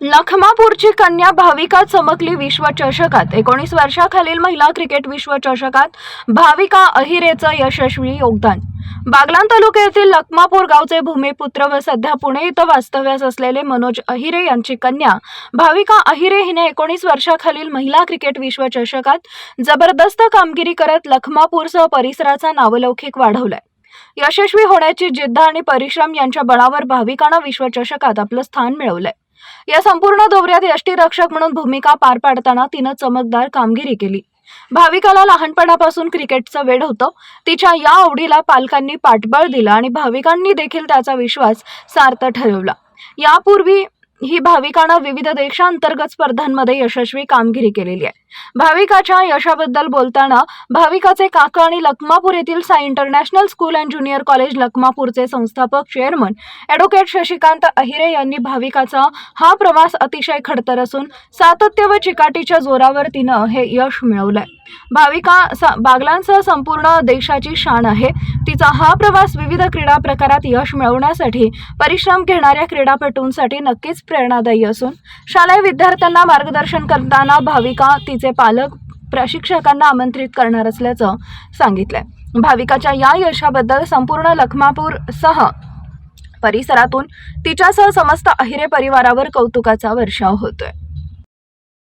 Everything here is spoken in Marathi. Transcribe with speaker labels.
Speaker 1: लखमापूरची कन्या भाविका चमकली विश्वचषकात. एकोणीस वर्षाखालील महिला क्रिकेट विश्वचषकात भाविका अहिरेचं यशस्वी योगदान. बागलान तालुक्यातील लखमापूर गावचे भूमिपुत्र व सध्या पुणे इथं वास्तव्यास असलेले मनोज अहिरे यांची कन्या भाविका अहिरे हिने एकोणीस वर्षाखालील महिला क्रिकेट विश्वचषकात जबरदस्त कामगिरी करत लखमापूरसह परिसराचा नावलौकिक वाढवलाय. यशस्वी होण्याची जिद्द आणि परिश्रम यांच्या बळावर भाविकानं विश्वचषकात आपलं स्थान मिळवलंय. या संपूर्ण दौऱ्यात यष्टीरक्षक म्हणून भूमिका पार पाडताना तिनं चमकदार कामगिरी केली. भाविकाला लहानपणापासून क्रिकेटचं वेड होतं. तिच्या या आवडीला पालकांनी पाठबळ दिलं आणि भाविकांनी देखील त्याचा विश्वास सार्थ ठरवला. यापूर्वी ही भाविकानं विविध देशांतर्गत स्पर्धांमध्ये यशस्वी कामगिरी केलेली आहे. भाविकाच्या यशाबद्दल बोलताना भाविकाचे काका आणि लखमापूर येथील Sai international school and junior college लखमापूरचे संस्थापक चेअरमन ॲडव्होकेट शशिकांत अहिरे यांनी भाविकाचा हा प्रवास अतिशय खडतर असून सातत्य व चिकाटीच्या जोरावर तिनं हे यश मिळवलंय. भाविका स बागलांसह संपूर्ण देशाची शान आहे. तिचा हा प्रवास विविध क्रीडा प्रकारात यश मिळवण्यासाठी परिश्रम घेणाऱ्या क्रीडापटूंसाठी नक्कीच प्रेरणादायी असून शालेय विद्यार्थ्यांना मार्गदर्शन करताना भाविका तिचे पालक प्रशिक्षकांना आमंत्रित करणार असल्याचं सांगितलंय. भाविकाच्या या यशाबद्दल संपूर्ण लखमापूरसह परिसरातून तिच्यासह समस्त अहिरे परिवारावर कौतुकाचा वर्षाव होतोय.